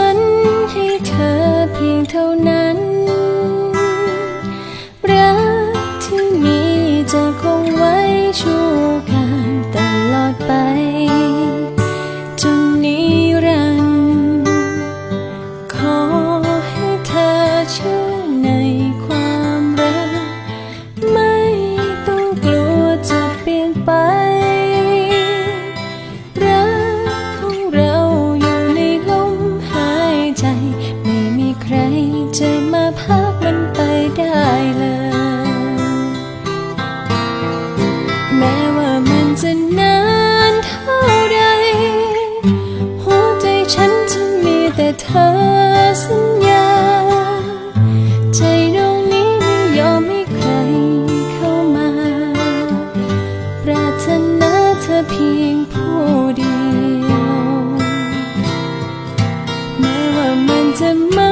ันให้เธอเพียงเท่านั้น รักที่มีจะคงไว้ชั่ว แต่เธอสัญญา ใจดวงนี้ไม่ยอมให้ใครเข้ามา ปรารถนาเธอเพียงผู้เดียว แม้ว่ามันจะมา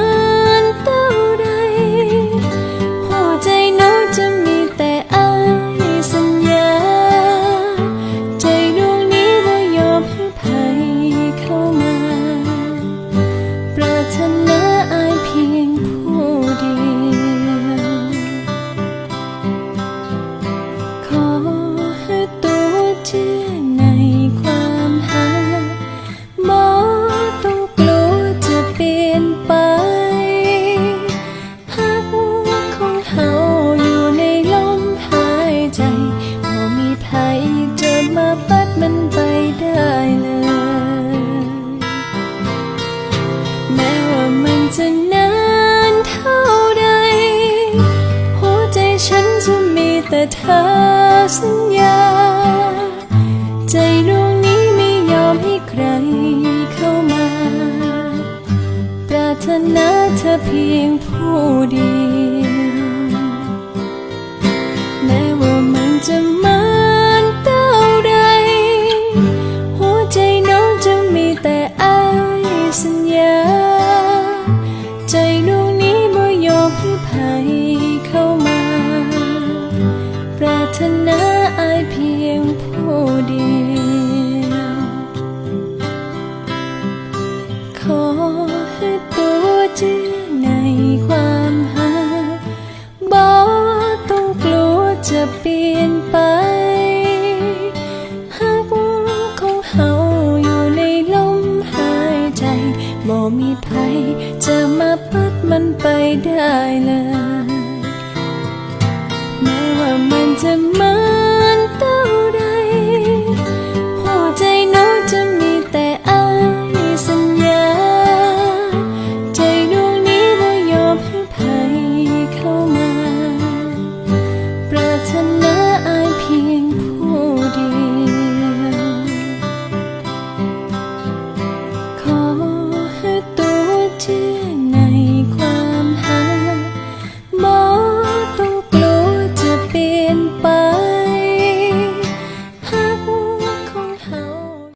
จะนานเท่าใด หัวใจฉันจะมีแต่เธอสัญญา ใจดวงนี้ไม่ยอมให้ใครเข้ามา ปรารถนาเธอเพียงผู้เดียว ถนาอายเพียงผู้เดียว ขอให้ตัวเจือในความหาบ่ต้องกลัวจะเปลี่ยนไปหักของเฮาอยู่ในลมหายใจบ่มีภัยจะมาปัดมันไปได้เลย มันจะมา